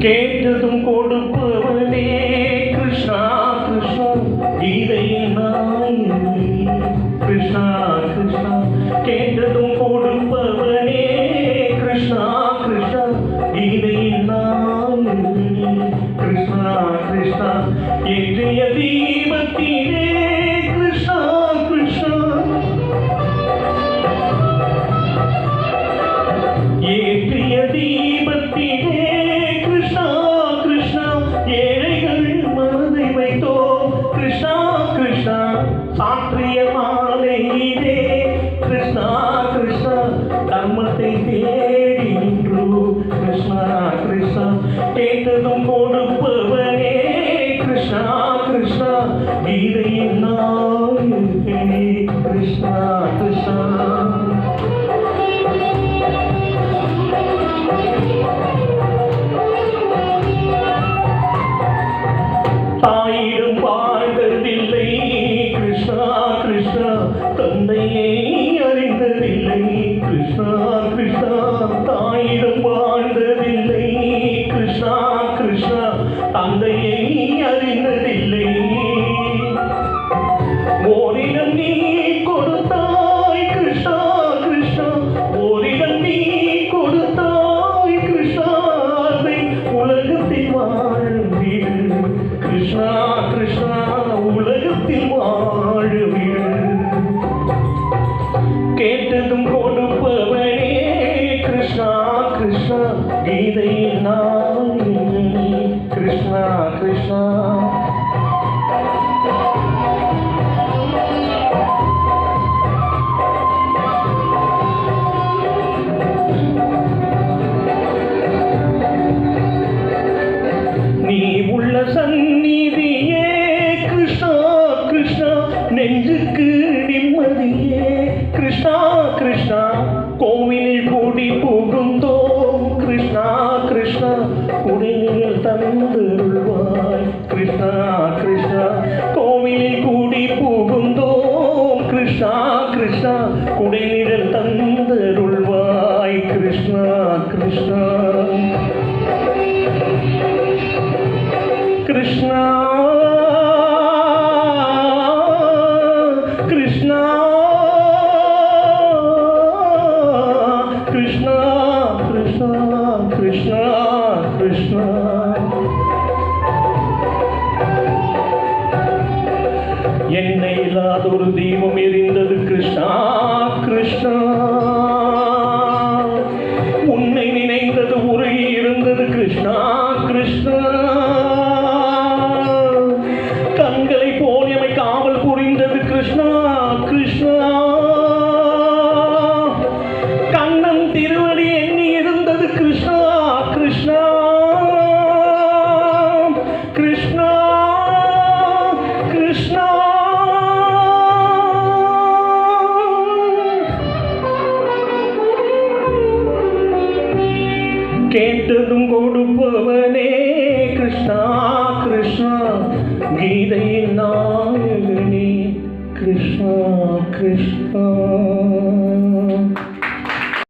கேட்டதும் கொடுப்பவனே கிருஷ்ணா கிருஷ்ணா கீதையில் நான் கிருஷ்ணா கிருஷ்ணா கேட்டதும் கொடுப்பவனே கிருஷ்ணா கிருஷ்ணா கீதையில் நான் கிருஷ்ணா கிருஷ்ணா ஏற்றிய தீபத்திலே கிருஷ்ணா கிருஷ்ணா சாற்றிய மாலையிலே கிருஷ்ணா கிருஷ்ணா தர்மத்தை தேடி நின்று. கிருஷ்ணா கிருஷ்ணா கேட்டதும் கொடுப்பவனே. கிருஷ்ணா கிருஷ்ணா கீதையின் நாயகனே கிருஷ்ணா கிருஷ்ணா. இல்லை. கிருஷ்ணா கிருஷ்ணா தாயிடம் கிருஷ்ணா கீதையின் കൃഷ്ണ കുടിലുകൾ തന്നരുൾവായി കൃഷ്ണ കോവിലിൽ കൂടി പോകുന്തോ കൃഷ്ണ കൃഷ്ണ കുടിലുകൾ തന്നരുൾവായി കൃഷ്ണ കൃഷ്ണ. കൃഷ്ണ கிருஷ்ணா கிருஷ்ணா என்னை இல்லாத ஒரு தீபம் எரிந்தது கிருஷ்ணா கிருஷ்ணா. കേട്ടതും കൊടുപ്പവനേ കൃഷ്ണ കൃഷ്ണ ഗീതയിൽ നായകനേ കൃഷ്ണ കൃഷ്ണ.